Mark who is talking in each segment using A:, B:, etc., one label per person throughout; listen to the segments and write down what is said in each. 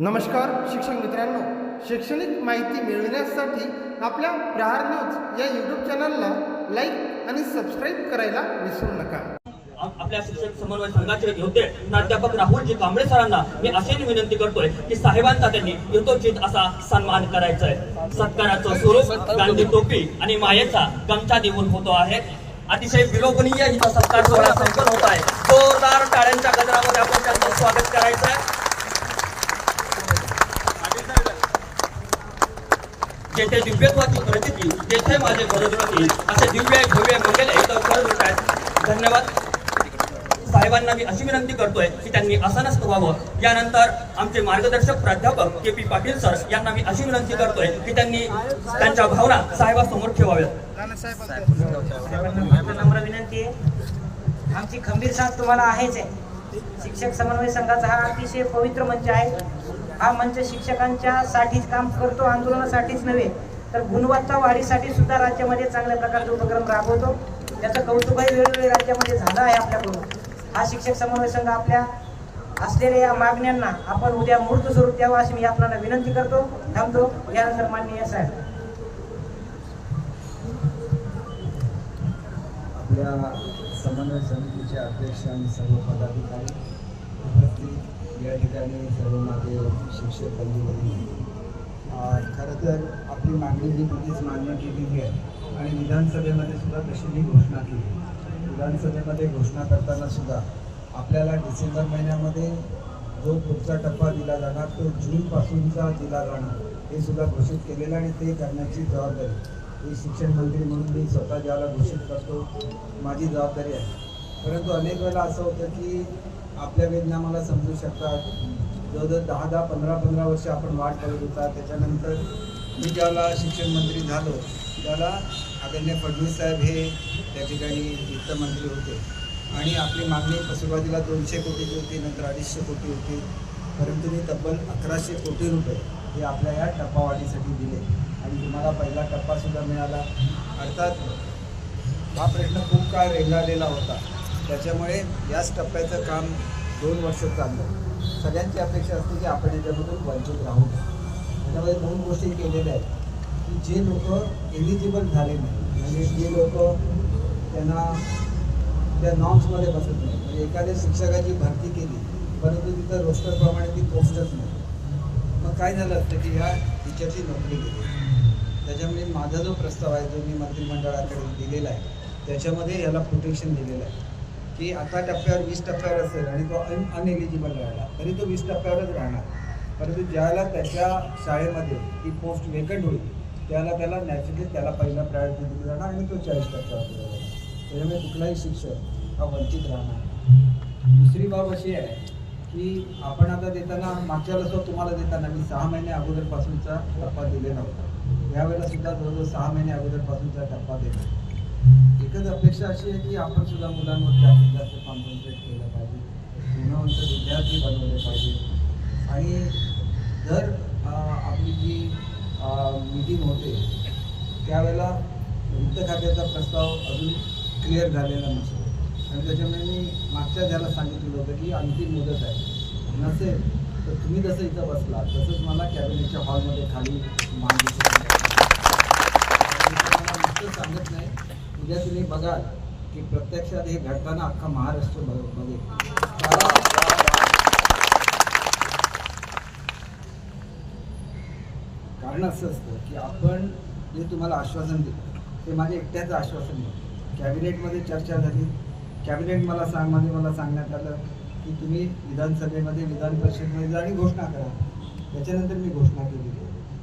A: नमस्कार शिक्षक मित्रांनो. शैक्षणिक माहिती मिळविण्यासाठी आपल्या प्रहार न्यूज या यूट्यूब चॅनलला लाईक आणि सबस्क्राईब करायला विसरू नका.
B: आपल्या शिक्षक समन्वय संघाचे योद्धे प्राध्यापक राहुलजी कांबळे सरांना मी अशी विनंती करतोय की साहेबांचा त्यांनी यथोचित असा सन्मान करायचा आहे. सत्काराचं स्वरूप गांधी टोपी आणि मायेचा गमछा देऊन होतो आहे. अतिशय विलोभनीय हिचा सत्कार सोहळा संपन्न होत आहे. जोरदार टाळ्यांच्या गजरामध्ये आपण त्यांचं स्वागत करायचं आहे. जेथे दिव्यत्वाची प्रचिती तेथे माझे भरत असे दिव्य भव्य मंगल इथं करत होत आहेत. धन्यवाद. साहेबांना मी अशी विनंती करतोय की त्यांनी आसनस्थ व्हावं. यानंतर आमचे मार्गदर्शक प्राध्यापक के पी पाटील सर यांना मी अशी विनंती करतोय की त्यांनी त्यांच्या भावना साहेबासमोर ठेवाव्यात.
C: नम्र विनंती आहे. आमची खंबीर साथ तुम्हाला आहेच आहे. शिक्षक समन्वय संघाचा हा अतिशय पवित्र मंच आहे. हा मंच शिक्षकांच्या साठीच काम करतो आंदोलनासाठीच नव्हे तर गुणवत्ता वाढीसाठी सुद्धा राज्यामध्ये चांगल्या प्रकारचे उपक्रम राबवतो. त्याचं कौतुकही वेळोवेळी राज्यामध्ये झालं आहे आपल्याकडून. हा शिक्षक समन्वय संघ आपल्या असलेल्या या मागण्यांना आपण उद्या मूर्त स्वरूप द्यावं अशी मी आपल्याला विनंती करतो थांबतो. यानंतर माननीय साहेब.
D: आपल्या समन्वय समितीचे अध्यक्ष आणि सर्व पदाधिकारी या ठिकाणी सर्व माझे शिक्षक बंधू खरं तर आपली मागणी ही कधीच मान्य केलेली आहे. आणि विधानसभेमध्ये सुद्धा तशी ही घोषणा केली. विधानसभेमध्ये घोषणा करताना सुद्धा आपल्याला डिसेंबर महिन्यामध्ये जो पुढचा टप्पा दिला जाणार तो जूनपासूनचा दिला जाणार हे सुद्धा घोषित केलेलं आणि ते करण्याची जबाबदारी. ही शिक्षण मंत्री म्हणून मी स्वतः ज्याला घोषित करतो माझी जबाबदारी आहे. परंतु अनेक वेळेला असं होतं की आपल्या वेदना मला समजू शकतात. जवळजवळ दहा दहा पंधरा पंधरा वर्ष आपण वाट करत होता. त्याच्यानंतर मी ज्याला शिक्षण मंत्री झालो त्याला आदरणीय फडणवीस साहेब हे त्या ठिकाणी वित्तमंत्री होते. आणि आपली मागणी सुरुवातीला दोनशे कोटीची होती नंतर अडीचशे कोटी होती. परंतु मी तब्बल अकराशे कोटी रुपये हे आपल्या या टप्पावाढीसाठी दिले. आणि तुम्हाला पहिला टप्पासुद्धा मिळाला. अर्थात हा प्रश्न खूप काळ रेंगाळलेला होता. त्याच्यामुळे याच टप्प्याचं काम दोन वर्ष चाललं. सगळ्यांची अपेक्षा असते की आपण याच्यामधून वंचित राहू त्याच्यामध्ये दोन गोष्टी केलेल्या आहेत. की जे लोक एलिजिबल झाले नाही म्हणजे जे लोक त्यांना त्या नॉर्म्समध्ये बसत नाही म्हणजे एखाद्या शिक्षकाची भरती केली परंतु तिथं रोस्टरप्रमाणे ती पोस्टच नाही. मग काय झालं असतं की ह्या टीचरची नोकरी गेली. त्याच्यामुळे माझा जो प्रस्ताव आहे जो मी मंत्रिमंडळाकडे दिलेला आहे त्याच्यामध्ये याला प्रोटेक्शन दिलेलं आहे. की आता टप्प्यावर वीस टप्प्यावर असेल आणि तो अन अनएलिजिबल राहिला. तरी तो वीस टप्प्यावरच राहणार. परंतु ज्याला त्याच्या शाळेमध्ये ती पोस्ट वेकंट होईल त्याला त्याला नॅचरली त्याला पहिला प्रायोरिटी दिली जाणार आणि तो चाळीस टक्क्यावर दिला जाणार. त्याच्यामुळे कुठलाही शिक्षक हा वंचित राहणार दुसरी बाब अशी आहे की आपण आता देताना मागच्या वेळेस तुम्हाला देताना मी सहा महिने अगोदरपासूनचा टप्पा दिलेला होता. यावेळेला सुद्धा जवळजवळ सहा महिने अगोदरपासूनचा टप्पा देतो एकच अपेक्षा अशी आहे की आपण सुद्धा मुलांवर जास्तीत जास्त कॉन्सन्ट्रेट केलं पाहिजे. गुणवंत विद्यार्थी बनवले पाहिजे. आणि जर आपली जी मीटिंग होते त्यावेळेला वित्त खात्याचा प्रस्ताव अजून क्लिअर झालेला नसतो आणि त्याच्यामुळे मी मागच्या ज्याला सांगितलेलं होतं की अंतिम मुदत आहे. नसेल तर तुम्ही जसं इथं बसला तसंच मला कॅबिनेटच्या हॉलमध्ये खाली मांडायचं मला नुसतं सांगत नाही उद्या तुम्ही बघाल की प्रत्यक्षात हे घडताना अख्खा महाराष्ट्र बघ- बघेल. कारण असं असतं की आपण जे तुम्हाला आश्वासन देतो ते माझे एकट्याचं आश्वासन नाही कॅबिनेटमध्ये चर्चा झाली. कॅबिनेट मला सांगमध्ये मला सांगण्यात आलं की तुम्ही विधानसभेमध्ये विधान परिषदेमध्ये जा आणि घोषणा करा. त्याच्यानंतर मी घोषणा केली.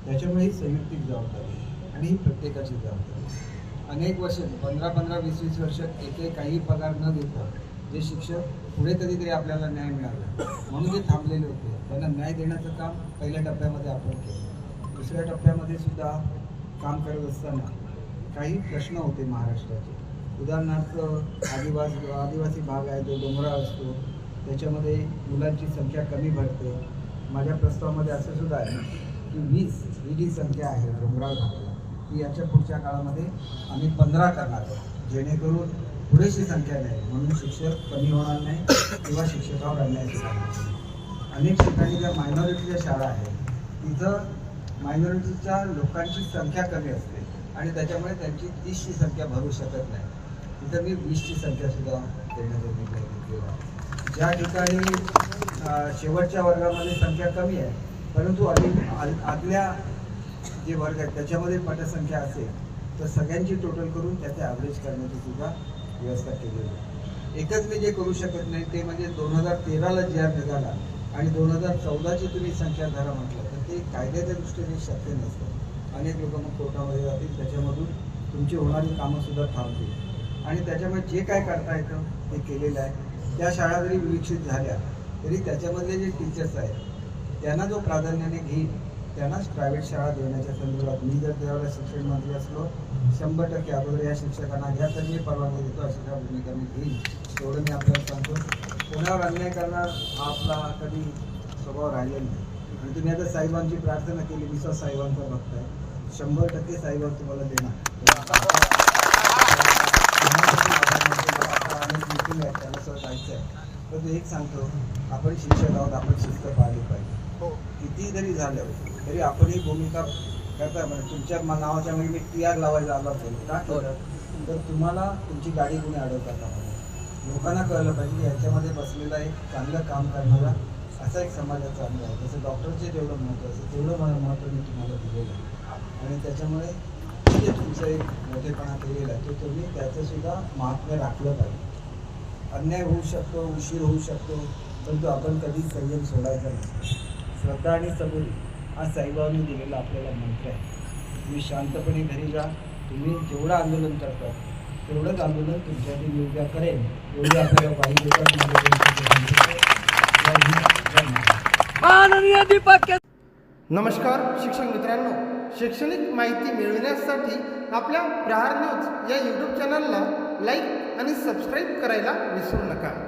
D: त्याच्यामुळे ही संयुक्तिक जबाबदारी आणि ही प्रत्येकाची जबाबदारी. अनेक वर्ष पंधरा पंधरा वीस वीस वर्ष एके काही पगार न देता जे शिक्षक पुढे कधीतरी आपल्याला न्याय मिळाला. म्हणून जे थांबलेले होते त्यांना न्याय देण्याचं काम पहिल्या टप्प्यामध्ये आपण केलं. दुसऱ्या टप्प्यामध्ये सुद्धा काम करत असताना काही प्रश्न होते महाराष्ट्राचे. उदाहरणार्थ आदिवासी आदिवासी भाग आहे तो डोंगराळ असतो. त्याच्यामध्ये मुलांची संख्या कमी भरते. माझ्या प्रस्तावामध्ये असं सुद्धा आहे की वीस ही जी संख्या आहे डोंगराळ भागाला की याच्या पुढच्या काळामध्ये आम्ही पंधरा करणार आहोत. जेणेकरून पुरेशी संख्या नाही. म्हणून शिक्षक कमी होणार नाही किंवा शिक्षकावर अन्याय होणार अनेक ठिकाणी ज्या मायनॉरिटीच्या शाळा आहेत तिथं मायनॉरिटीच्या लोकांची संख्या कमी असते आणि त्याच्यामुळे त्यांची तीसची संख्या भरू शकत नाही. तिथं मी वीसची संख्या सुद्धा देण्याचा निर्णय घेतलेला ज्या ठिकाणी शेवटच्या वर्गामध्ये संख्या कमी आहे परंतु अली आदल्या जे वर्ग आहेत त्याच्यामध्ये पटसंख्या असेल तर सगळ्यांची टोटल करून त्याचे ॲव्हरेज करण्याची सुद्धा व्यवस्था केलेली आहे. एकच मी जे करू शकत नाही ते म्हणजे दोन हजार तेराला जी आर निघाला आणि दोन हजार चौदाची तुम्ही संख्या धरा म्हटलं तर ते कायद्याच्या दृष्टीने शक्य नसतं. अनेक लोक मग कोर्टामध्ये जातील त्याच्यामधून तुमची होणारी कामंसुद्धा थांबतील. आणि त्याच्यामुळे जे काय करता येतं ते केलेलं आहे. त्या शाळा जरी विकसित झाल्या तरी त्याच्यामधले जे टीचर्स आहेत त्यांना जो प्राधान्याने घेईल त्यांनाच प्रायव्हेट शाळा देण्याच्या संदर्भात मी जर त्यावेळेला शिक्षण मंत्री असलो शंभर टक्के अगोदर या शिक्षकांना घ्या तर मी परवानगी देतो अशी त्या भूमिका मी घेईन. तेवढं मी आपल्याला सांगतो. कोणावर अन्याय करणार हा आपला कधी स्वभाव राहिलेला नाही. आणि तुम्ही आता साहेबांची प्रार्थना केली विश्वास साहेबांचा बघताय शंभर टक्के साहेबांवर तुम्हाला देणार. आता अनेक त्याला जायचं आहे पण एक सांगतो आपण शिक्षक आहोत आपण शिस्त पाहिली पाहिजे. किती जरी झालं. तरी आपण ही भूमिका करता म्हणजे तुमच्या नावाच्या मागे मी टी आर लावायला आलो असेल का केलं तर तुम्हाला तुमची गाडी कोणी म्हणून. लोकांना कळलं पाहिजे की याच्यामध्ये बसलेला एक चांगलं काम करणारा असा एक समाजाचा अंग आहे. जसं डॉक्टरचे जेवढं महत्त्व असतं तेवढं मला महत्त्व मी तुम्हाला दिलेलं आहे. आणि त्याच्यामुळे जे तुमचं एक मोठेपणा केलेला आहे. तो तुम्ही त्याचं सुद्धा महात्म्य राखलं पाहिजे. अन्याय होऊ शकतो उशीर होऊ शकतो परंतु आपण कधी संयम सोडायचा नसतो श्रद्धा आणि सबुरी हा साईबाबांनी दिलेला आपल्याला मंत्र आहे. तुम्ही शांतपणे घरी जा. तुम्ही जेवढं आंदोलन करता तेवढंच आंदोलन तुमच्यासाठी मी उद्या करेन एवढी आपल्याला महाराष्ट्र.
A: नमस्कार शिक्षक मित्रांनो. शैक्षणिक माहिती मिळविण्यासाठी आपल्या प्रहार न्यूज या यूट्यूब चॅनलला लाईक आणि सबस्क्राईब करायला विसरू नका.